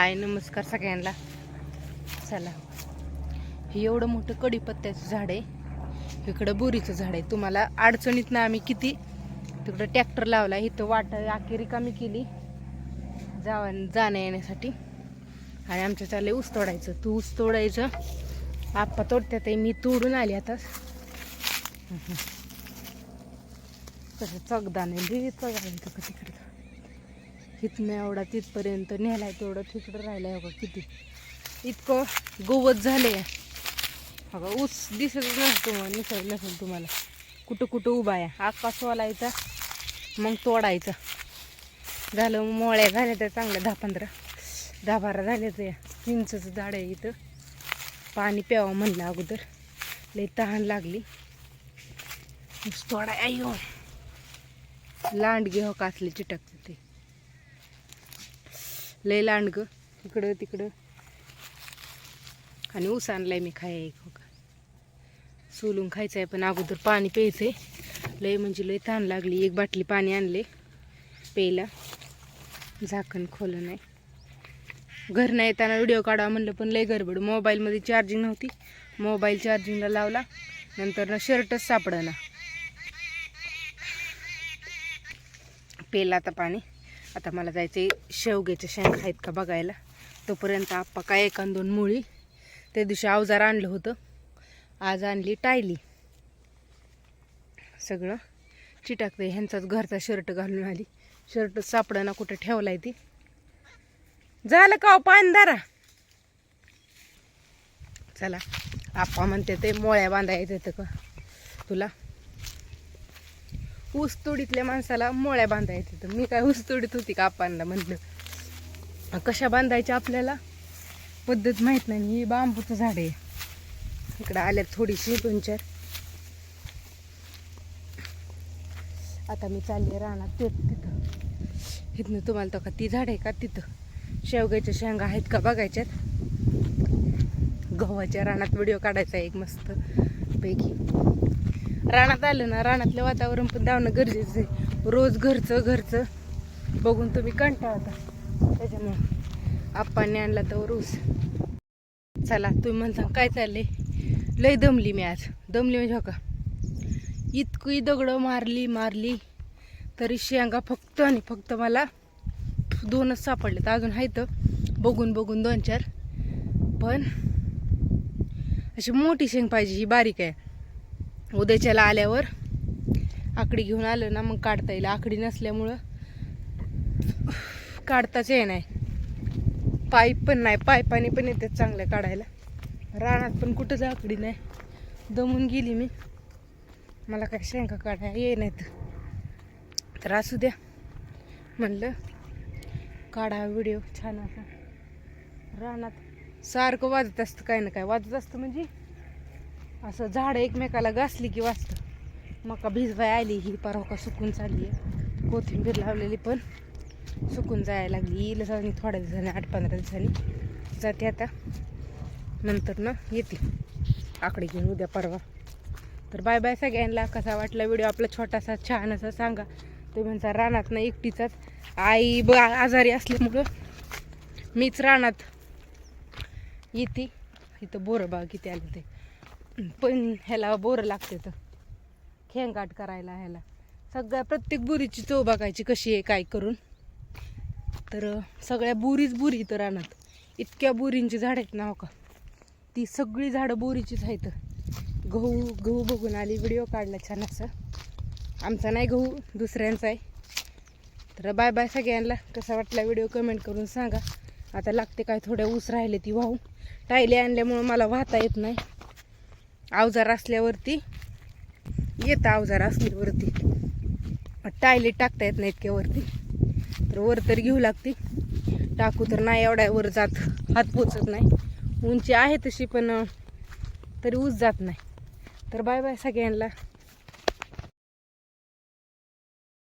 हाय नमस्कार सगळ्यांना. चला. हे एवढं मोठं कडीपत्त्याचं झाड आहे. इकडं बोरीचं झाड आहे. तुम्हाला अडचणीत ना आम्ही किती तिकडं ट्रॅक्टर लावला. इथं वाट आखी रिकामी केली. जावा जाण्या येण्यासाठी. आणि आमच्या चालले ऊस तोडायचं तू ऊस तोडायचं आप्पा तोडत्यात आहे. मी तोडून आली आता. कसं चगदान आहे तिकडं. इथनं एवढा तिथपर्यंत नेलाय तेवढं तिकडं राहिलाय बघा किती. इतकं गवत झालंय. बघा ऊस दिसत नसतो दिसत नसेल तुम्हाला. कुठं कुठं उभा आहे? आकाश वालायचा मग तोडायचा. झालं मोळ्या झाल्या त्या चांगल्या दहा पंधरा. दहा बारा झाल्या त्या चिंचचं झाड आहे इथं. पाणी प्यावं म्हणलं अगोदर. लई तहान लागली. ऊस तोडा अयो लांडगे हो कासले चिटकते ते. लय लांडग इकडं तिकडं. आणि ऊस आणलाय मी खाय एक हो का सोलून खायचं आहे पण अगोदर पाणी प्यायचंय. लय म्हणजे लय ताण लागली. एक बाटली पाणी आणले प्यायला. झाकण खोलं नाही. घर नाही येताना व्हिडिओ काढा म्हणलं पण लय गडबड. मोबाईलमध्ये चार्जिंग नव्हती. मोबाईल चार्जिंगला लावला. नंतर ना शर्टच सापडना. पेला आता पाणी. आता मला जायचं शेवग्याचे शेंग आहेत का बघायला. तोपर्यंत आप्पा काय एका दोन मुळी. त्या दिवशी अवजार आणलं होतं. आज आणली टायली. सगळं चिटाकते ह्यांचाच घरचा शर्ट घालून आली. शर्ट सापडाना कुठं ठेवलाय ती. झालं का हो चला आप्पा म्हणते ते मोळ्या बांधायचं येतं का तुला? ऊस तोडीतल्या माणसाला मोळ्या बांधायचं तर मी काय ऊस तोडीत होती का आप्पांना म्हणलं. कशा बांधायच्या आपल्याला? पद्धत माहीत नाही. ही बांबूचं झाड आहे. इकडं आल्यात थोडीशी दोन चार. आता मी चालली राहणार ते तिथं. इथनं तुम्हाला तर का ती झाड आहे का तिथं? शेवग्याच्या शेंगा आहेत का बघायच्यात? गव्हाच्या रानात व्हिडिओ काढायचा एक मस्त पैकी. रानात आलं ना रानातलं वातावरण पण धावणं गरजेचं आहे. रोज घरचं घरचं. बघून तुम्ही कंटाळता त्याच्यामुळं आप्पांनी आणला तर रोज. चला तुम्ही म्हणता काय चाललंय? लय दमली मी आज. दमली म्हणजे हो का? इतकी दगडं मारली मारली तरी शेंगा फक्त आणि फक्त मला दोनच सापडलेत. अजून आहेत बघून बघून दोन चार. पण अशी मोठी शेंग पाहिजे ही बारीक आहे. उद्याच्याला आल्यावर आकडी घेऊन आलं ना मग काढता येईल. आकडी नसल्यामुळं काढताच ये नाही. पाईप पण नाही. पाईपाने पण येतात चांगल्या काढायला. रानात पण कुठंच आकडी नाही. दमून गेली मी. मला काय शेंगा काढायला ये नाहीत. तर असू द्या. म्हणलं काढा व्हिडिओ छान असा. रानात सारखं वाजत असतं काय ना काय वाजत असतं म्हणजे असं झाडं एकमेकाला घासली की वाचतं. मका भिजवाय आली ही परवा का सुकून चालली आहे. कोथिंबीर लावलेली पण सुकून जायला लागली. येईल आणि थोड्या दिवसांनी आठ पंधरा दिवसांनी जाते आता. नंतर ना येते. आकडे घेऊन उद्या परवा. तर बाय बाय सगळ्यांना. कसा वाटला व्हिडिओ? आपला छोटासा छान असा सांगा. तुम्ही म्हणता रानात ना एकटीचाच. आई ब आजारी असल्यामुळं मीच रानात येते. इथं बोरं बघा किती आले ते पण ह्याला बोरं लागते तर. खेंगाट करायला ह्याला. सगळ्या प्रत्येक बुरीची चव बघायची कशी आहे काय करून. तर सगळ्या बुरीच बुरी तर आणत इतक्या बुरींची झाडं आहेत ना हो का. ती सगळी झाडं बोरीचीच आहेत. गहू गहू बघून आली व्हिडिओ काढला छान असं. आमचा नाही गहू दुसऱ्यांचा आहे. तर बाय बाय सगळ्यांना. कसा वाटला व्हिडिओ कमेंट करून सांगा. आता लागते काय थोड्या ऊस राहिले ती वाहून. टायले आणल्यामुळं मला वाहता येत नाही. अवजार असल्यावरती येतं अवजार असल्यावरती टायले टाकता येत नाही इतक्यावरती तर वर तर घेऊ लागते. टाकू तर नाही एवढ्या वर जात. हात पोचत नाही. उंची आहे तशी पण तरी ऊस जात नाही. तर बाय बाय सगळ्यांना.